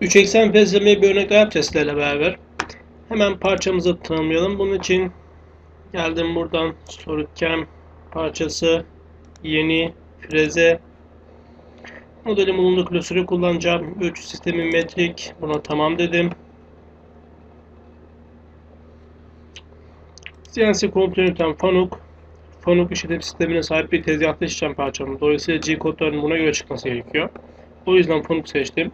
3 eksen bir örnek daha yapacağız beraber. Hemen parçamızı tanımlayalım. Bunun için geldim buradan SolidCam parçası yeni freze modelin bulunduğu klasörü kullanacağım. Ölçü sistemi metrik. Buna tamam dedim. CNC kontrol yöntem Fanuc. Fanuc işletim sistemine sahip bir tezgahta işlem parçamız. Dolayısıyla G kodlarının buna göre çıkması gerekiyor. O yüzden Fanuc seçtim.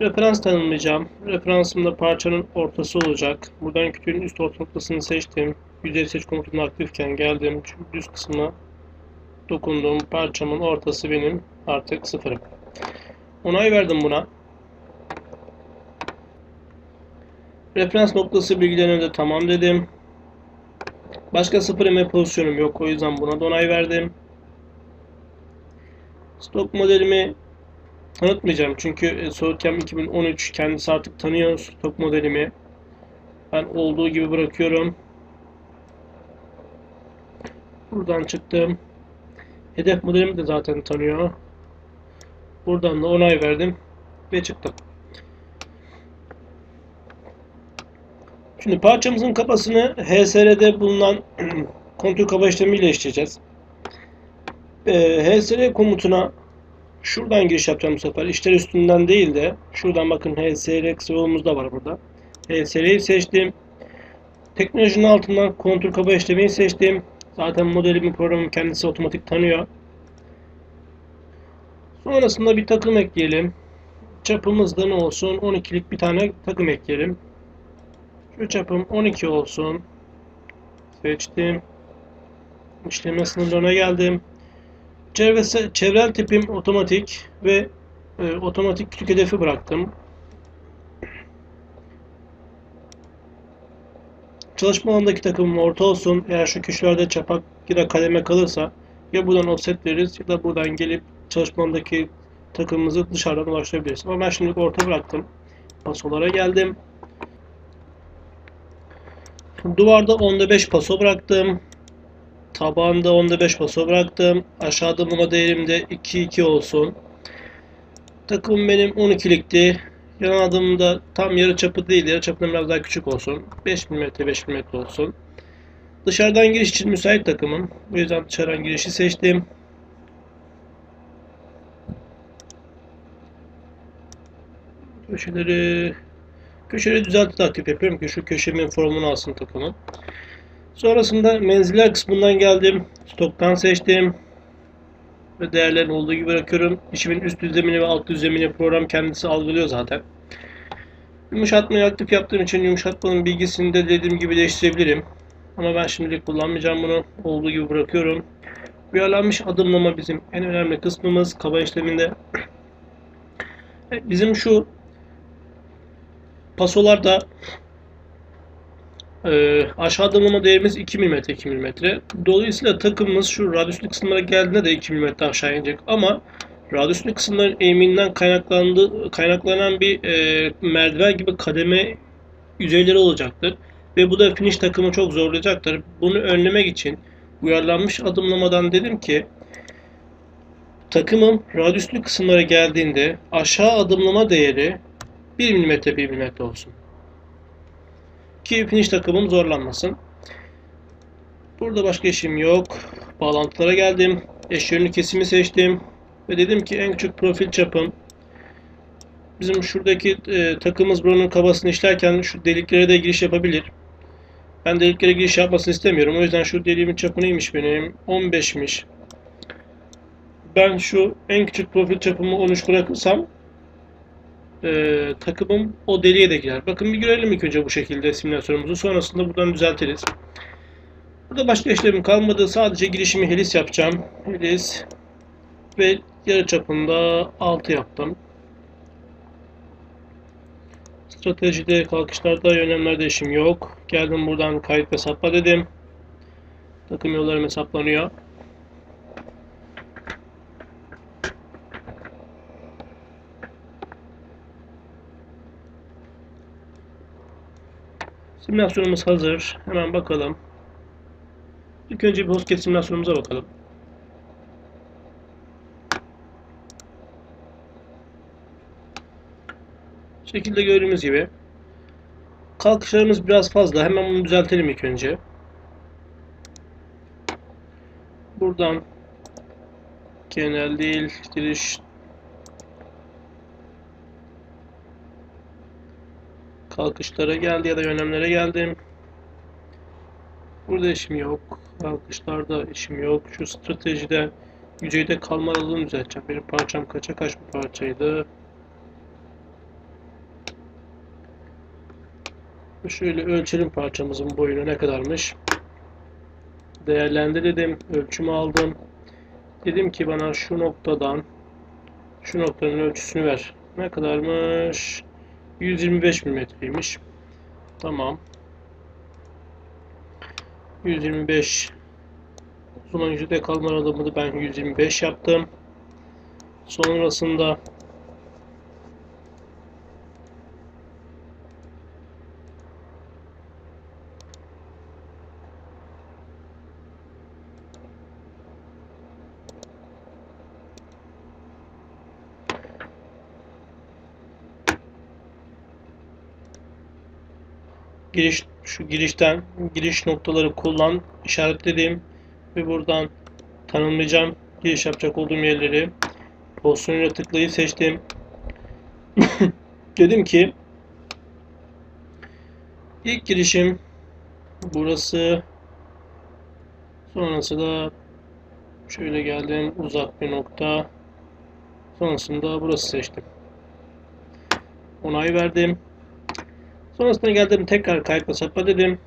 Referans tanımlayacağım. Referansımda parçanın ortası olacak. Buradan kütüğün üst orta noktasını seçtim. Yüzey seç komutunda aktifken geldim. Şu düz kısmına dokunduğum parçamın ortası benim artık sıfırım. Onay verdim buna. Referans noktası bilgilerine de tamam dedim. Başka sıfır eme pozisyonum yok. O yüzden buna da onay verdim. Stok modelimi tanıtmayacağım. Çünkü SolidCam 2013 kendisi artık tanıyor stok modelimi. Ben olduğu gibi bırakıyorum. Buradan çıktım. Hedef modelimi de zaten tanıyor. Buradan da onay verdim ve çıktım. Şimdi parçamızın kafasını HSR'de bulunan kontrol kaba işlemiyle işleyeceğiz. Ee, HSR komutuna şuradan giriş yapacağım bu sefer. İşler üstünden değil de şuradan bakın HSR kısa yolumuz da var burada. HSR'yi seçtim. Teknolojinin altından kontrol kaba işlemeyi seçtim. Zaten modelimin programım kendisi otomatik tanıyor. Sonrasında bir takım ekleyelim. Çapımız da ne olsun? 12'lik bir tane takım ekleyelim. Şu çapım 12 olsun. Seçtim. İşleme sınırlarına geldim. Çevresi, çevrel tipim otomatik ve e, otomatik küçük hedefi bıraktım. Çalışma alanındaki takımım orta olsun. Eğer şu köşelerde çapak ya da kademe kalırsa ya buradan offset veririz ya da buradan gelip çalışma alanındaki takımımızı dışarıdan ulaştırabiliriz. Ama ben şimdilik orta bıraktım. Pasolara geldim. Duvarda 10'da 5 paso bıraktım. Tabanda 10'da 5 paso bıraktım. Aşağıda buna değerim de 2-2 olsun. Takımım benim 12'likti. Yan adımda tam yarı çapı değil, yarı çapından biraz daha küçük olsun. 5 mm 5 mm olsun. Dışarıdan giriş için müsait takımım. Bu yüzden dışarıdan girişi seçtim. Köşeleri köşeleri düzeltti aktif yapıyorum ki şu köşemin formunu alsın takımın. Sonrasında menziller kısmından geldim. Stoktan seçtim. Ve değerlerini olduğu gibi bırakıyorum. İşimin üst düzlemini ve alt düzlemini program kendisi algılıyor zaten. Yumuşatmayı aktif yaptığım için yumuşatmanın bilgisini de dediğim gibi değiştirebilirim. Ama ben şimdilik kullanmayacağım bunu. Olduğu gibi bırakıyorum. Uyarlanmış adımlama bizim en önemli kısmımız kaba işleminde. Bizim şu pasolarda e, aşağı adımlama değerimiz 2 mm 2 mm. Dolayısıyla takımımız şu radyüslü kısımlara geldiğinde de 2 mm aşağı inecek ama radyüslü kısımların eğiminden kaynaklandı, kaynaklanan bir e, merdiven gibi kademe yüzeyleri olacaktır. Ve bu da finish takımı çok zorlayacaktır. Bunu önlemek için uyarlanmış adımlamadan dedim ki takımım radyüslü kısımlara geldiğinde aşağı adımlama değeri 1 mm 1 mm olsun. Ki finish takımım zorlanmasın. Burada başka işim yok. Bağlantılara geldim. Eş yönlü kesimi seçtim. Ve dedim ki en küçük profil çapım bizim şuradaki e, takımımız buranın kabasını işlerken şu deliklere de giriş yapabilir. Ben deliklere giriş yapmasını istemiyorum. O yüzden şu deliğimin çapı neymiş benim? 15'miş. Ben şu en küçük profil çapımı 13 bırakırsam e, takımım o deliğe de girer. Bakın bir görelim ilk önce bu şekilde simülasyonumuzu. Sonrasında buradan düzeltiriz. Burada başka işlemim kalmadı. Sadece girişimi helis yapacağım. Helis ve yarı çapında 6 yaptım. Stratejide, kalkışlarda, yönlemlerde işim yok. Geldim buradan kayıt ve dedim. Takım yollarım hesaplanıyor. Simülasyonumuz hazır. Hemen bakalım. İlk önce bir hostgate simülasyonumuza bakalım. Şekilde gördüğümüz gibi. Kalkışlarımız biraz fazla. Hemen bunu düzeltelim ilk önce. Buradan genel değil giriş kalkışlara geldi ya da yönlemlere geldim. Burada işim yok. Kalkışlarda işim yok. Şu stratejide yüzeyde kalma aralığını düzelteceğim. Benim parçam kaça kaç bir parçaydı. Şöyle ölçelim parçamızın boyunu ne kadarmış. Değerlendir dedim. Ölçümü aldım. Dedim ki bana şu noktadan şu noktanın ölçüsünü ver. Ne kadarmış? 125 milimetreymiş. Tamam. 125 o zaman yüzde kalma aralığını ben 125 yaptım. Sonrasında giriş şu girişten giriş noktaları kullan işaretledim ve buradan tanımlayacağım giriş yapacak olduğum yerleri pozisyonuyla tıklayıp seçtim. Dedim ki ilk girişim burası sonrası da şöyle geldim uzak bir nokta sonrasında burası seçtim. Onay verdim. Sonrasında geldim tekrar kayıtla sapma dedim.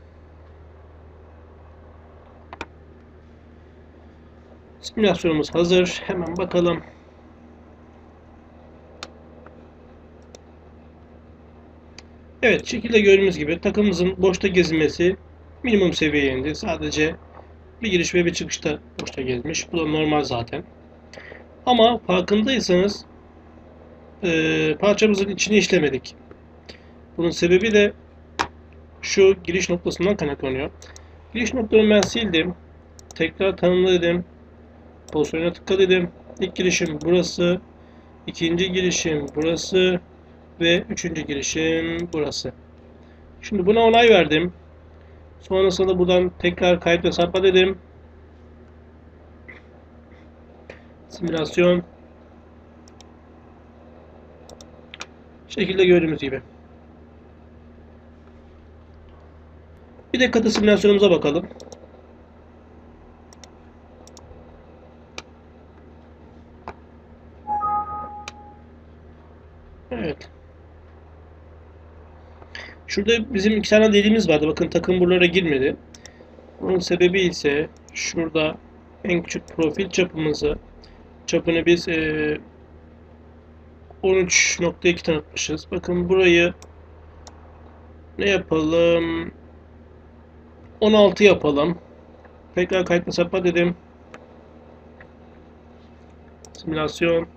Simülasyonumuz hazır. Hemen bakalım. Evet, şekilde gördüğümüz gibi takımımızın boşta gezilmesi minimum seviyeye. Sadece bir giriş ve bir çıkışta boşta gezmiş. Bu da normal zaten. Ama farkındaysanız e, parçamızın içini işlemedik. Bunun sebebi de şu giriş noktasından kaynaklanıyor. Giriş noktamı ben sildim. Tekrar tanımla dedim. Pozisyona tıkla dedim. İlk girişim burası. ikinci girişim burası. Ve üçüncü girişim burası. Şimdi buna onay verdim. Sonrasında buradan tekrar kayıt ve sarpa dedim. Simülasyon. Şekilde gördüğümüz gibi. Bir de simülasyonumuza bakalım. Evet. Şurada bizim iki tane deliğimiz vardı. Bakın takım buralara girmedi. Bunun sebebi ise şurada en küçük profil çapımızı çapını biz e, 13.2 tanıtmışız. Bakın burayı ne yapalım? 16 yapalım. Tekrar kayıtlı sapa dedim. Simülasyon.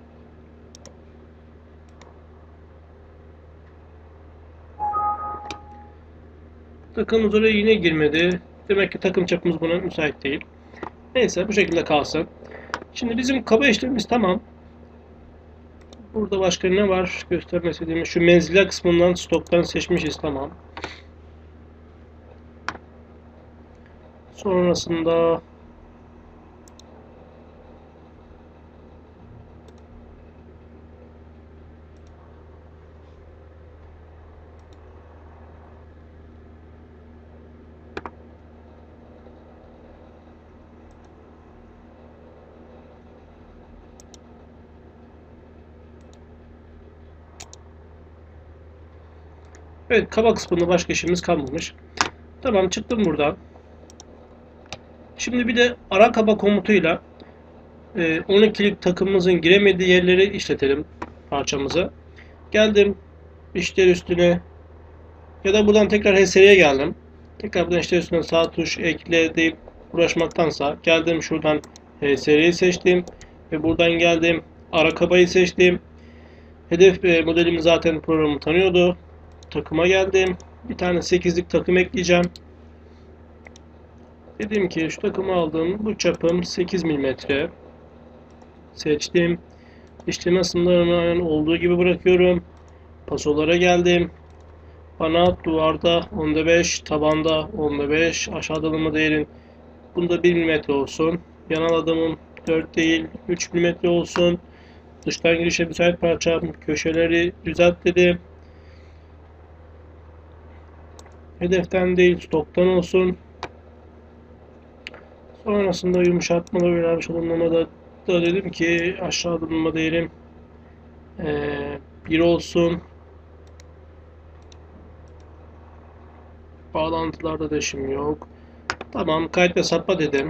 Takımımız oraya yine girmedi. Demek ki takım çapımız buna müsait değil. Neyse bu şekilde kalsın. Şimdi bizim kaba işlemimiz tamam. Burada başka ne var göstermek istediğimiz şu menziller kısmından stoktan seçmişiz tamam. Sonrasında Evet kaba kısmında başka işimiz kalmamış. Tamam çıktım buradan. Şimdi bir de ara kaba komutuyla e, 12'lik takımımızın giremediği yerleri işletelim parçamızı. Geldim işler üstüne ya da buradan tekrar HSR'ye geldim. Tekrar buradan işler üstüne sağ tuş ekle deyip uğraşmaktansa geldim şuradan HSR'yi seçtim ve buradan geldim ara kabayı seçtim. Hedef e, modelimi zaten programı tanıyordu. Takıma geldim. Bir tane 8'lik takım ekleyeceğim. Dedim ki şu takımı aldım. Bu çapım 8 mm. Seçtim. İşleme sınırlarını olduğu gibi bırakıyorum. Pasolara geldim. Bana duvarda onda 5, tabanda onda 5, aşağıda alınma değerin bunda 1 mm olsun. Yanal adamım 4 değil 3 mm olsun. Dıştan girişe müsait parçam köşeleri düzelt dedim. Hedeften değil stoktan olsun. Sonrasında yumuşatmalı ve vermiş alınmada da dedim ki aşağı alınma değerim ee, 1 olsun. Bağlantılarda değişim yok. Tamam kayıt ve sapma dedim.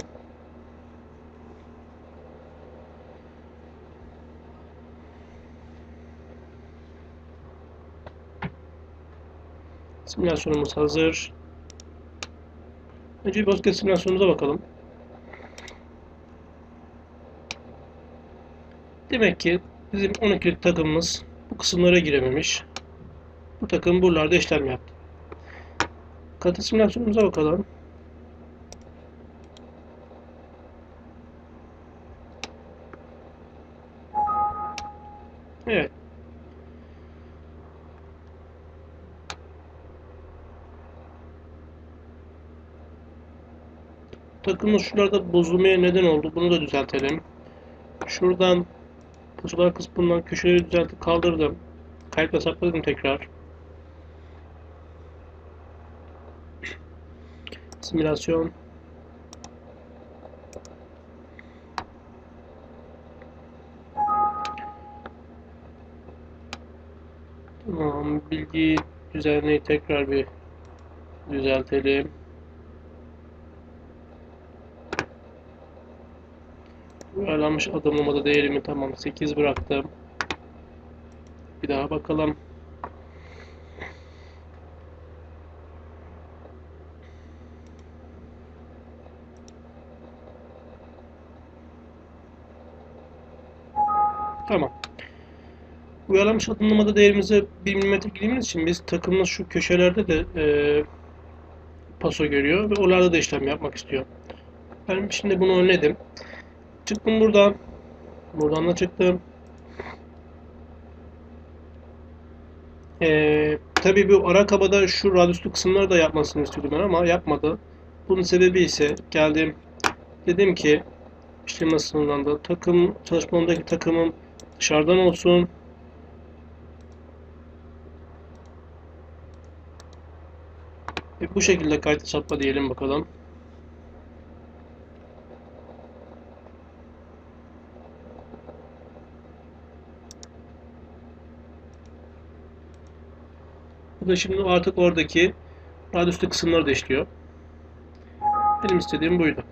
Simülasyonumuz hazır. Önce bir basket simülasyonumuza bakalım. Demek ki bizim 12'lik takımımız bu kısımlara girememiş. Bu takım buralarda işlem yaptı. Katı simülasyonumuza bakalım. Evet. Takımın şuralarda bozulmaya neden oldu. Bunu da düzeltelim. Şuradan pusular kısmından köşeleri düzeltip kaldırdım. Kayıtla sakladım tekrar. Simülasyon. Tamam, bilgi düzenleyi tekrar bir düzeltelim. Uyarlanmış adımlamada değerimi tamam 8 bıraktım. Bir daha bakalım. Tamam. Uyarlanmış adımlamada değerimize 1 mm girdiğimiz için biz takımın şu köşelerde de e, paso görüyor ve oralarda da işlem yapmak istiyor. Ben şimdi bunu önledim. Çıktım buradan. Buradan da çıktım. Ee, tabii bu ara kabada şu radyüslü kısımları da yapmasını istiyordum ben ama yapmadı. Bunun sebebi ise geldim. Dedim ki işlem sınırlandı. Takım çalışmamdaki takımım dışarıdan olsun. E, bu şekilde kayıt sapma diyelim bakalım. Bu da şimdi artık oradaki radyüslü kısımları da işliyor. Benim istediğim buydu.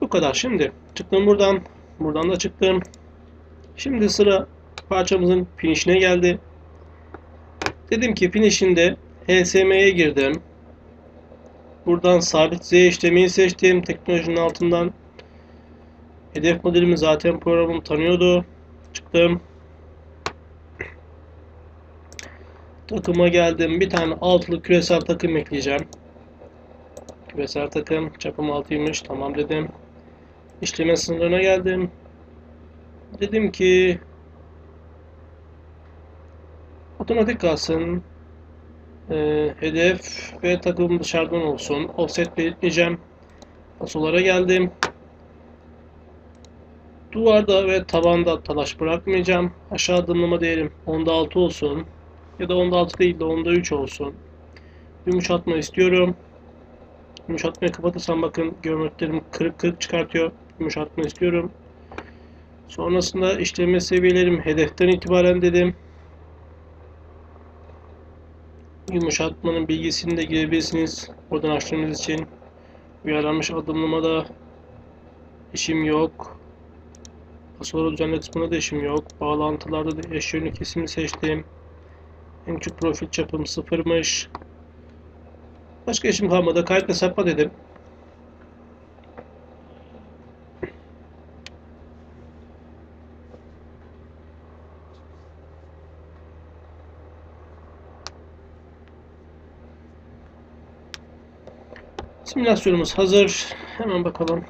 Bu kadar. Şimdi çıktım buradan. Buradan da çıktım. Şimdi sıra parçamızın finishine geldi. Dedim ki finishinde HSM'ye girdim. Buradan sabit Z işlemeyi seçtim. Teknolojinin altından. Hedef modelimi zaten programım tanıyordu. Çıktım. Takıma geldim. Bir tane altılı küresel takım ekleyeceğim. Küresel takım. Çapım 6'ymış. Tamam dedim. İşleme sınırına geldim. Dedim ki otomatik kalsın. Ee, hedef ve takım dışarıdan olsun. Offset belirtleyeceğim. Pasolara geldim. Duvarda ve tabanda talaş bırakmayacağım. Aşağı adımlama değerim 10'da 6 olsun. Ya da 10'da 6 değil de 10'da 3 olsun. Yumuşatma istiyorum. Yumuşatmayı kapatırsam bakın geometrilerim kırık kırık çıkartıyor. Yumuşatma istiyorum. Sonrasında işleme seviyelerim hedeften itibaren dedim. Yumuşatmanın bilgisini de girebilirsiniz. Oradan açtığınız için. Uyarlanmış adımlamada işim yok. Pasoları düzenle kısmında da işim yok. Bağlantılarda da eş kesimi seçtim. En küçük profil çapım sıfırmış. Başka işim kalmadı. Kayıt ve sapma dedim. Simülasyonumuz hazır. Hemen bakalım.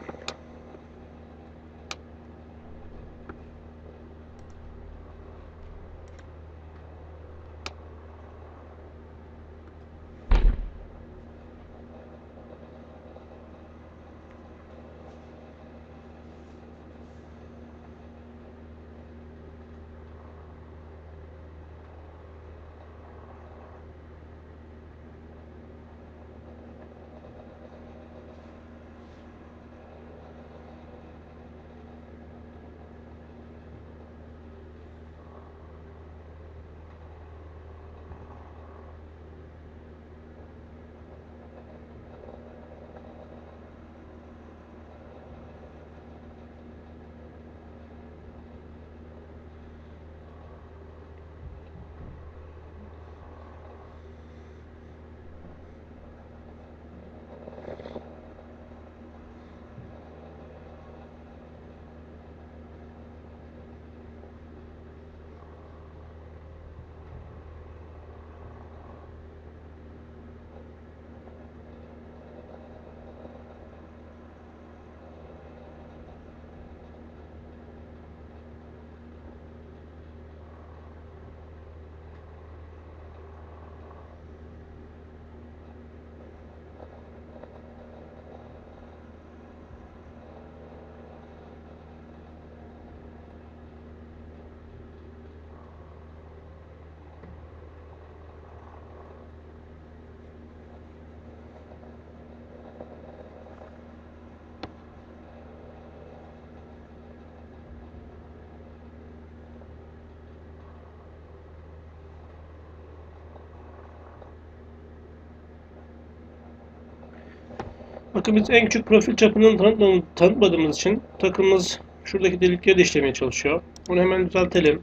Bakın biz en küçük profil çapını tanıtmadığımız için takımımız şuradaki delikleri de işlemeye çalışıyor. Bunu hemen düzeltelim.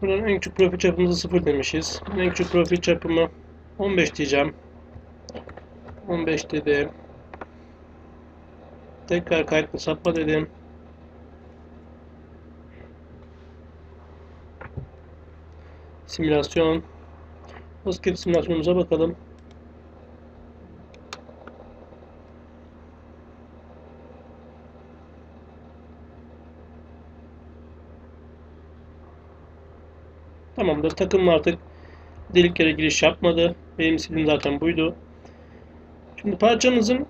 Şuradan en küçük profil çapımızı 0 demişiz. En küçük profil çapımı 15 diyeceğim. 15 dedim. Tekrar kayıtlı sapma dedim. Simülasyon. Basket simülasyonumuza bakalım. Tamamdır. Takım artık deliklere giriş yapmadı. Benim istediğim zaten buydu. Şimdi parçamızın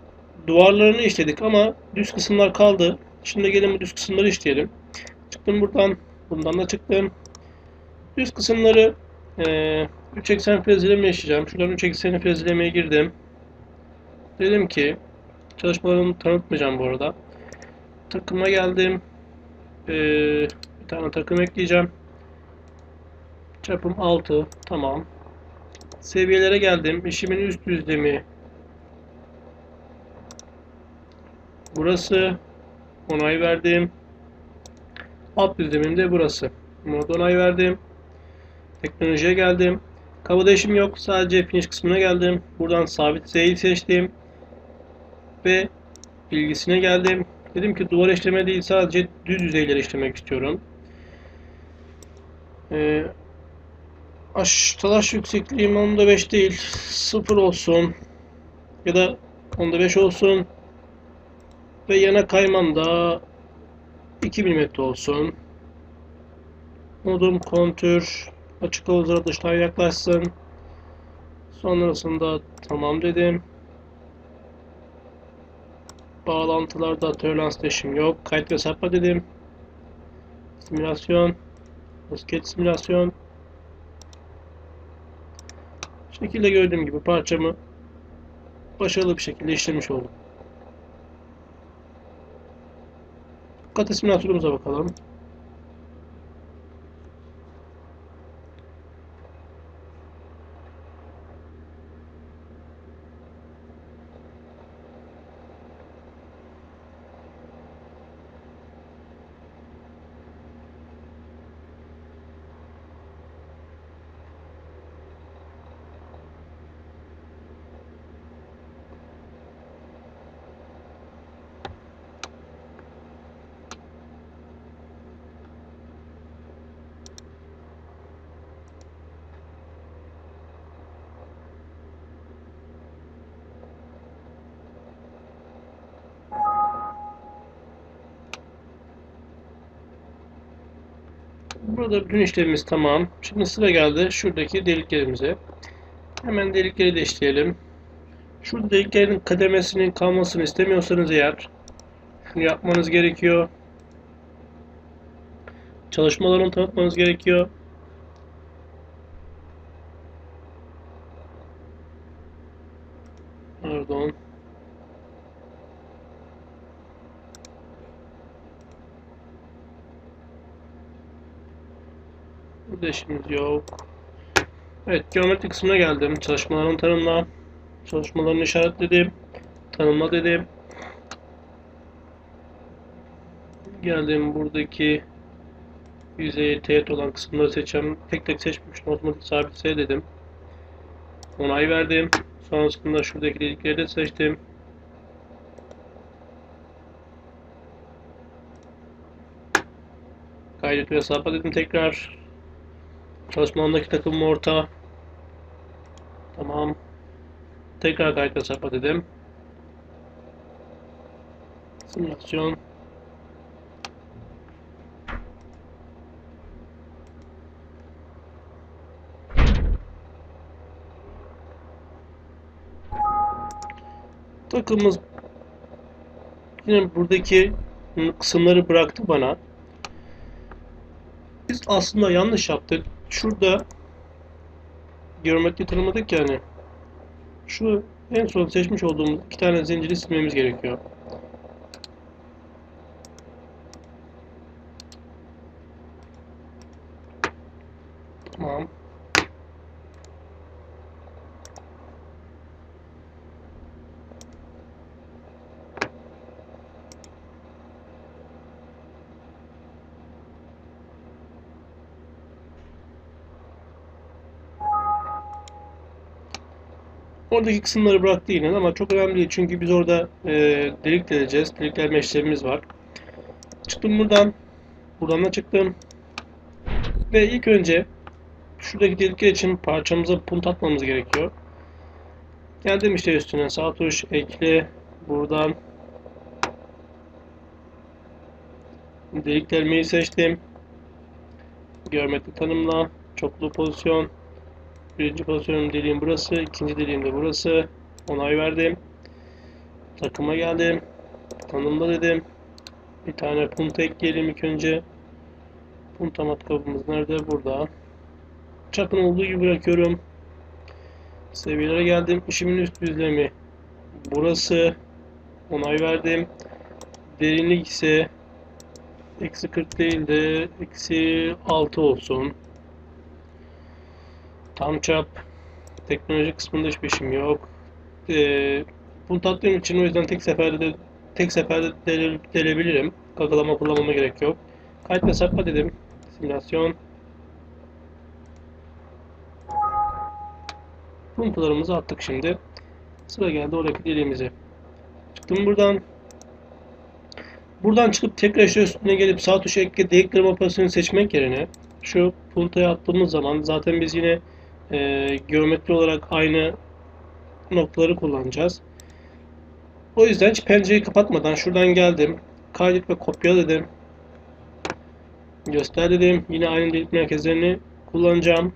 duvarlarını işledik ama düz kısımlar kaldı. Şimdi gelin bu düz kısımları işleyelim. Çıktım buradan. Bundan da çıktım. Düz kısımları eee 3 eksen frezleme yaşayacağım. Şuradan 3 ekseni frezlemeye girdim. Dedim ki çalışmalarımı tanıtmayacağım bu arada. Takıma geldim. Eee, bir tane takım ekleyeceğim. Çapım 6. Tamam. Seviyelere geldim. İşimin üst düzlemi. Burası. Onay verdim. Alt düzlemim de burası. Buna da onay verdim. Teknolojiye geldim. Kablo değişim yok. Sadece finish kısmına geldim. Buradan sabit Z'yi seçtim. Ve bilgisine geldim. Dedim ki duvar işleme değil sadece düz yüzeyleri işlemek istiyorum. Ee, Aş, talaş yüksekliğim onda 5 değil. 0 olsun. Ya da onda 5 olsun. Ve yana kaymam da 2 mm olsun. Modum kontür. Açık havuzlara dıştan yaklaşsın. Sonrasında tamam dedim. Bağlantılarda törlans değişim yok. Kayıt ve sapma dedim. Simülasyon. Basket simülasyon. Şekilde gördüğüm gibi parçamı başarılı bir şekilde işlemiş oldum. Kata simülatörümüze bakalım. Burada bütün işlemimiz tamam. Şimdi sıra geldi şuradaki deliklerimize. Hemen delikleri de işleyelim. Şurada deliklerin kademesinin kalmasını istemiyorsanız eğer şunu yapmanız gerekiyor. Çalışmalarını tanıtmanız gerekiyor. Pardon. Burada işimiz yok. Evet, geometri kısmına geldim. Çalışmalarını tanımla. Çalışmalarını işaretledim. Tanımla dedim. Geldim buradaki yüzeye teğet olan kısımları seçeceğim. Tek tek seçmiştim. Otomatik sabit S dedim. Onay verdim. Sonrasında şuradaki delikleri de seçtim. Kaydet ve hesapla dedim tekrar. Çalışma alanındaki takımım orta. Tamam. Tekrar kayıt hesapla dedim. Simülasyon. Takımımız yine buradaki kısımları bıraktı bana. Biz aslında yanlış yaptık. Şurada geometri tanımadık yani. Şu en son seçmiş olduğumuz iki tane zinciri silmemiz gerekiyor. Tamam. Oradaki kısımları bıraktı yine ama çok önemli değil. Çünkü biz orada e, delik deleceğiz. Delik delme işlemimiz var. Çıktım buradan. Buradan da çıktım. Ve ilk önce şuradaki delikler için parçamıza punt atmamız gerekiyor. Geldim işte üstüne sağ tuş ekle buradan delik delmeyi seçtim. Geometri tanımla çoklu pozisyon birinci pozisyonum deliğim burası ikinci deliğim de burası. Onay verdim. Takıma geldim. Tanımla dedim. Bir tane punta ekleyelim ilk önce. Punta matkabımız nerede? Burada. Çapın olduğu gibi bırakıyorum. Seviyelere geldim. İşimin üst düzlemi burası. Onay verdim. Derinlik ise eksi 40 değil de eksi 6 olsun tam çap. Teknoloji kısmında hiçbir işim yok. Ee, bunu tattığım için o yüzden tek seferde de tek seferde dele, delebilirim. Kakalama kullanmama gerek yok. Kayıt ve sapma dedim. Simülasyon. Puntalarımızı attık şimdi. Sıra geldi oradaki deliğimize. Çıktım buradan. Buradan çıkıp tekrar işte üstüne gelip sağ tuşa ekle deliklerime operasyonu seçmek yerine şu puntaya attığımız zaman zaten biz yine e, geometri olarak aynı noktaları kullanacağız. O yüzden hiç pencereyi kapatmadan şuradan geldim. Kaydet ve kopya dedim. Göster dedim. Yine aynı delik merkezlerini kullanacağım.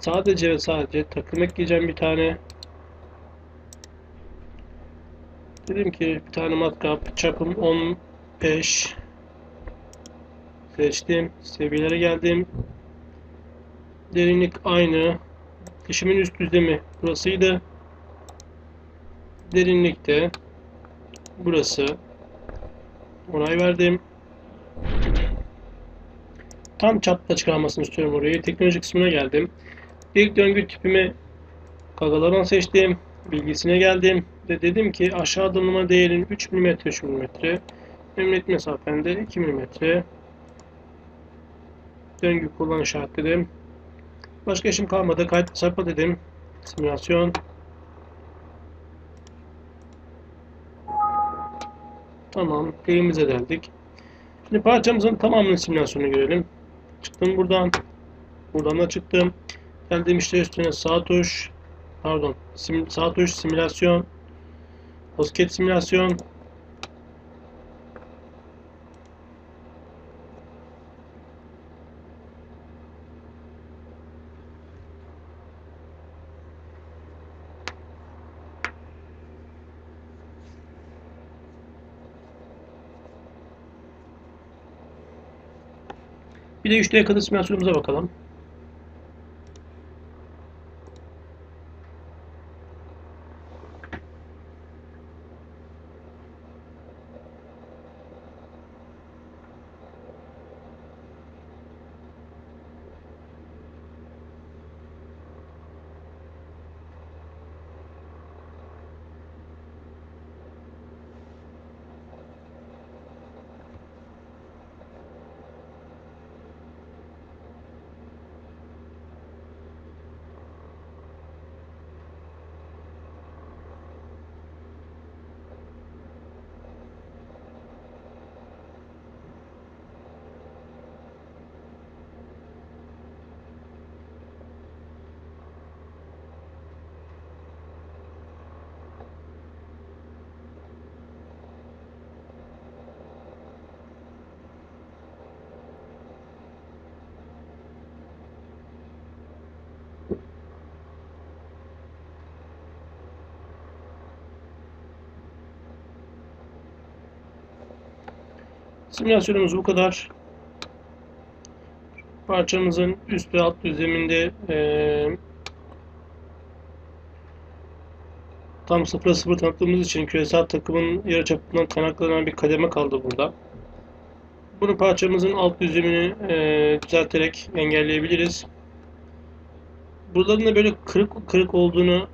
Sadece ve sadece takım ekleyeceğim bir tane. Dedim ki bir tane matkap çapım 15 seçtim. Seviyelere geldim. Derinlik aynı. Dişimin üst düzlemi burasıydı. Derinlikte burası. Onay verdim. Tam çapta çıkarmasını istiyorum orayı. Teknoloji kısmına geldim. İlk döngü tipimi kagalardan seçtim. Bilgisine geldim. Ve dedim ki aşağı adımlama değerin 3 mm 3 mm. Emniyet mesafende 2 mm. Döngü kullan işaretledim. Başka işim kalmadı. Kayıt sayfa dedim. Simülasyon. Tamam. P'imize deldik. Şimdi parçamızın tamamının simülasyonunu görelim. Çıktım buradan. Buradan da çıktım. Geldim işte üstüne sağ tuş. Pardon. Sim, sağ tuş simülasyon. Posket simülasyon. Bir de 3D kadar simülasyonumuza bakalım. Simülasyonumuz bu kadar. Parçamızın üst ve alt düzleminde e, tam 0'a 0 tanıttığımız için küresel takımın yarıçapından kaynaklanan bir kademe kaldı burada. Bunu parçamızın alt düzlemini e, düzelterek engelleyebiliriz. Buraların da böyle kırık kırık olduğunu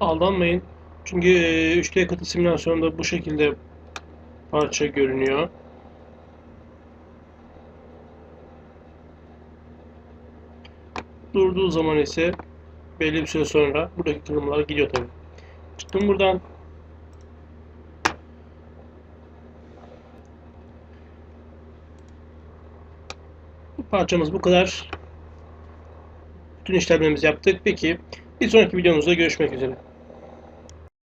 aldanmayın. Çünkü e, 3D katı simülasyonda bu şekilde parça görünüyor. Durduğu zaman ise belli bir süre sonra buradaki kırılmalar gidiyor tabii. Çıktım buradan. Bu parçamız bu kadar. Bütün işlemlerimizi yaptık. Peki bir sonraki videomuzda görüşmek üzere.